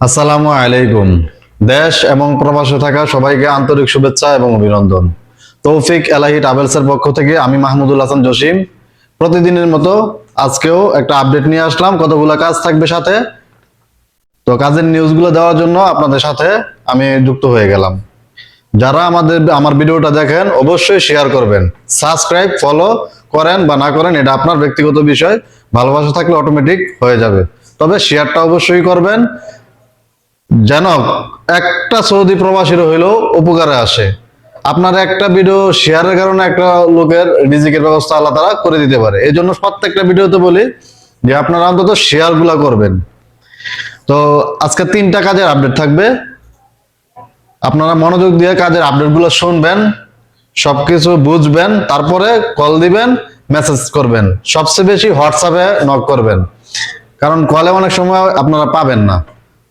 আসসালামু আলাইকুম। দেশ এবং প্রবাসে থাকা সবাইকে আন্তরিক শুভেচ্ছা এবং অভিনন্দন। তৌফিক এলাহি ট্রাভেলসের পক্ষ থেকে আমি মাহমুদুল হাসান জসিম। প্রতিদিনের মতো আজকেও একটা আপডেট নিয়ে আসলাম। কতগুলো কাজ থাকবে সাথে? তো কাজের নিউজগুলো দেওয়ার জন্য আপনাদের সাথে আমি যুক্ত হয়ে গেলাম। যারা আমাদের, আমার ভিডিওটা দেখেন, অবশ্যই শেয়ার করবেন। সাবস্ক্রাইব ফলো করেন বা না করেন, এটা আপনার ব্যক্তিগত বিষয়। ভালোবাসা থাকলে অটোমেটিক হয়ে যাবে। তবে শেয়ারটা অবশ্যই করবেন। যেন একটা সৌদি প্রবাসীর হইলেও উপকারে আসে। আপনার একটা ভিডিও শেয়ারের কারণে একটা লোকের রিজিকের ব্যবস্থা আল্লাহ তারা করে দিতে পারে। এই জন্য প্রত্যেকটা ভিডিওতে বলি যে আপনারা অন্তত শেয়ারগুলা করবেন। তো আজকে তিনটা কাজের আপডেট থাকবে। আপনারা মনোযোগ দিয়ে কাজের আপডেটগুলো শুনবেন, সবকিছু বুঝবেন, তারপরে কল দিবেন মেসেজ করবেন। সবচেয়ে বেশি হোয়াটসঅ্যাপে নক করবেন। কারণ কলে অনেক সময় আপনারা পাবেন না।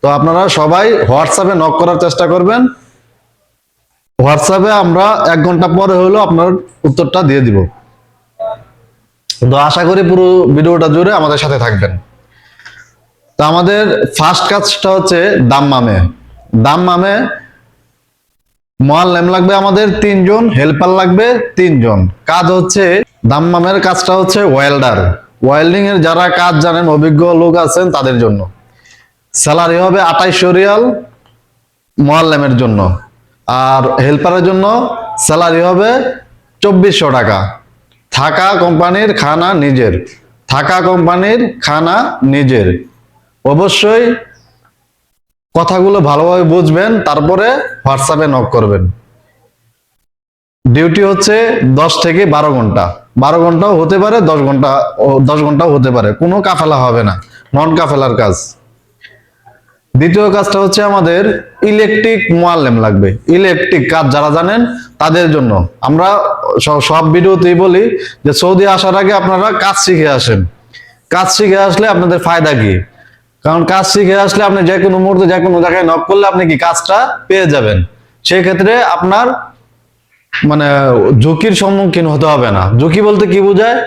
তো আপনারা সবাই হোয়াটসঅ্যাপে নক করার চেষ্টা করবেন। হোয়াটসঅ্যাপে আমরা এক ঘণ্টা পরে হলেও আপনার উত্তরটা দিয়ে দিব। তো আশা করি পুরো ভিডিওটা জুড়ে আমাদের সাথে থাকবেন। তো আমাদের ফার্স্ট কাজটা হচ্ছে দাম মামে দাম মামে মোয়াল্লেম লাগবে আমাদের তিনজন, হেল্পার লাগবে তিনজন। কাজ হচ্ছে দাম মামের কাজটা হচ্ছে ওয়েল্ডার ওয়েল্ডিং এর যারা কাজ জানেন, অভিজ্ঞ লোক আছেন তাদের জন্য। স্যালারি হবে আঠাইশশো রিয়াল মোয়াল্লেমের জন্য। আর হেল্পারের জন্য স্যালারি হবে চব্বিশশো টাকা। থাকা কোম্পানির খানা নিজের। থাকা কোম্পানির খানা নিজের। অবশ্যই কথাগুলো ভালোভাবে বুঝবেন, তারপরে হোয়াটসঅ্যাপে নক করবেন। ডিউটি হচ্ছে দশ থেকে বারো ঘণ্টা। বারো ঘন্টাও হতে পারে, দশ ঘণ্টা দশ ঘন্টাও হতে পারে। কোনো কাফেলা হবে না। নন কাফেলার কাজ। দ্বিতীয় কাজটা হচ্ছে আমাদের ইলেকট্রিক মোয়াল্লেম লাগবে। ইলেকট্রিক কাজ যারা জানেন তাদের জন্য। আমরা সব ভিডিওতেই বলি যে সৌদি আসার আগে আপনারা কাজ শিখে আসেন। কাজ শিখে আসলে আপনাদের ফায়দা কি? কারণ কাজ শিখে আসলে আপনি যে কোনো মুহূর্তে যে কোনো জায়গায় নক করলে আপনি কি কাজটা পেয়ে যাবেন? সেই ক্ষেত্রে আপনার মানে ঝুঁকির সম্মুখীন হতে হবে না। ঝুঁকি বলতে কি বোঝায়?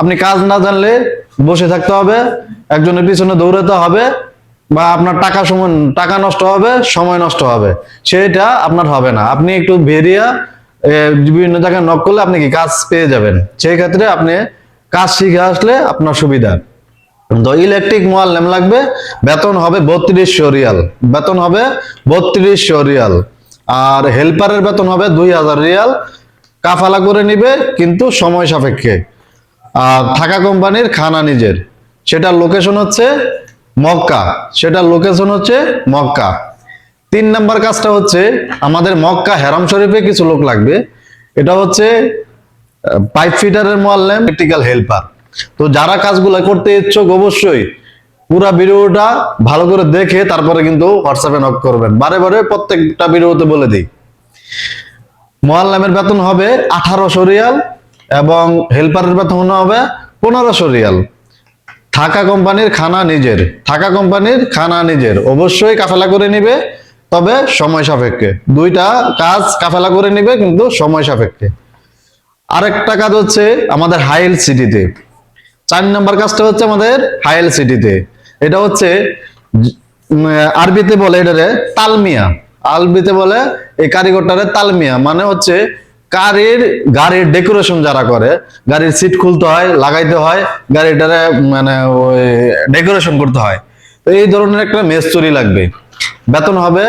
আপনি কাজ না জানলে বসে থাকতে হবে, একজনের পিছনে দৌড়াতে হবে বা আপনার টাকা সময় টাকা নষ্ট হবে, সময় নষ্ট হবে। সেটা আপনার হবে না। আপনি একটু বেরিয়া বিভিন্ন জায়গায় নক করলে আপনি কি কাজ পেয়ে যাবেন? সেই ক্ষেত্রে আপনি কাজ শিখে আসলে আপনার সুবিধা। তো ইলেকট্রিক মোয়াল্লেম লাগবে, বেতন হবে বত্রিশশো রিয়াল। বেতন হবে বত্রিশশো রিয়াল। আর হেল্পারের বেতন হবে দুই হাজার রিয়াল। কাফালা করে নিবে, কিন্তু সময় সাপেক্ষে। আর থাকা কোম্পানির খানা নিজের। সেটার লোকেশন হচ্ছে মক্কা। সেটার লোকেশন হচ্ছে মক্কা। তিন নাম্বার কাজটা হচ্ছে আমাদের মক্কা হেরাম শরীফে কিছু লোক লাগবে। এটা হচ্ছে পাইপ ফিটারের মোয়াল্লেম ইলেকট্রিক্যাল হেল্পার তো যারা কাজগুলো করতে ইচ্ছুক অবশ্যই পুরা ভিডিওটা ভালো করে দেখে তারপরে কিন্তু হোয়াটসঅ্যাপে নক করবেন। বারে বারে প্রত্যেকটা ভিডিওতে বলে দিই। মোয়াল্লামের বেতন হবে আঠারোশো রিয়াল এবং হেল্পারের বেতন হবে পনেরোশো রিয়াল। থাকা কোম্পানির খানা নিজের, থাকা কোম্পানির খানা নিজের। অবশ্যই কাফেলা করে নিবে, তবে সময় সাপেক্ষে। দুইটা কাজ কাফেলা করে নিবে, কিন্তু সময় সাপেক্ষে। আরেকটা কাজ হচ্ছে আমাদের হাইল সিটিতে। চার নম্বর কাজটা হচ্ছে আমাদের হাইল সিটিতে। এটা হচ্ছে আরবিতে বলে এটারে তালমিয়া। আরবিতে বলে এই কারিগরটারে তালমিয়া। মানে হচ্ছে গাড়ির গাড়ির ডেকোরেশন যারা করে, গাড়ির সিট খুলতে হয়, লাগাইতে হয়, গাড়িটারে মানে ওই ডেকোরেশন করতে হয়। তো এই ধরনের একটা মেস্তরি লাগবে। বেতন হবে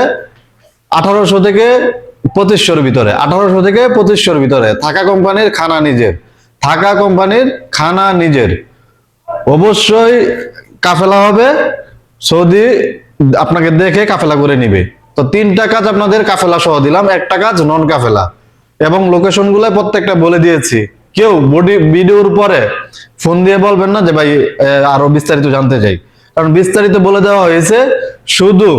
আঠারোশো থেকে পঁচিশশোর ভিতরে। আঠারোশো থেকে পঁচিশশোর ভিতরে। থাকা কোম্পানির খানা নিজের। থাকা কোম্পানির খানা নিজের। অবশ্যই কাফেলা হবে। সৌদি আপনাকে দেখে কাফেলা করে নিবে। তো তিনটা কাজ আপনাদের কাফেলা সহ দিলাম। একটা কাজ নন কাফেলা এবং লোকেশনগুলো প্রত্যেকটা বলে দিয়েছি। কেউ বডি ভিডিওর পরে ফোন দিয়ে বলবেন না যে ভাই আরও বিস্তারিত জানতে চাই। কারণ বিস্তারিত বলে দেওয়া হয়েছে, শুধু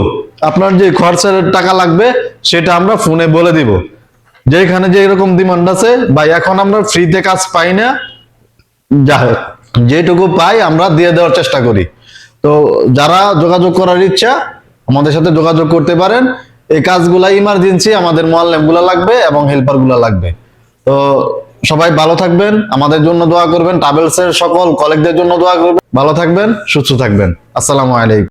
আপনার যে খরচের টাকা লাগবে, সেটা আমরা ফোনে বলে দিব। যেখানে যে এরকম ডিমান্ড আছে, ভাই, এখন আমরা ফ্রিতে কাজ পাই না। যা যেটুকু পাই আমরা দিয়ে দেওয়ার চেষ্টা করি। তো যারা যোগাযোগ করার ইচ্ছা, আমাদের সাথে যোগাযোগ করতে পারেন। এই কাজগুলা ইমার্জেন্সি আমাদের মোয়াল্লেমগুলা লাগবে এবং হেল্পারগুলা লাগবে। তো সবাই ভালো থাকবেন, আমাদের জন্য দোয়া করবেন ট্রাভেলস এর সকল কলেজদের জন্য দোয়া করবেন। ভালো থাকবেন, সুস্থ থাকবেন। আসসালামু আলাইকুম।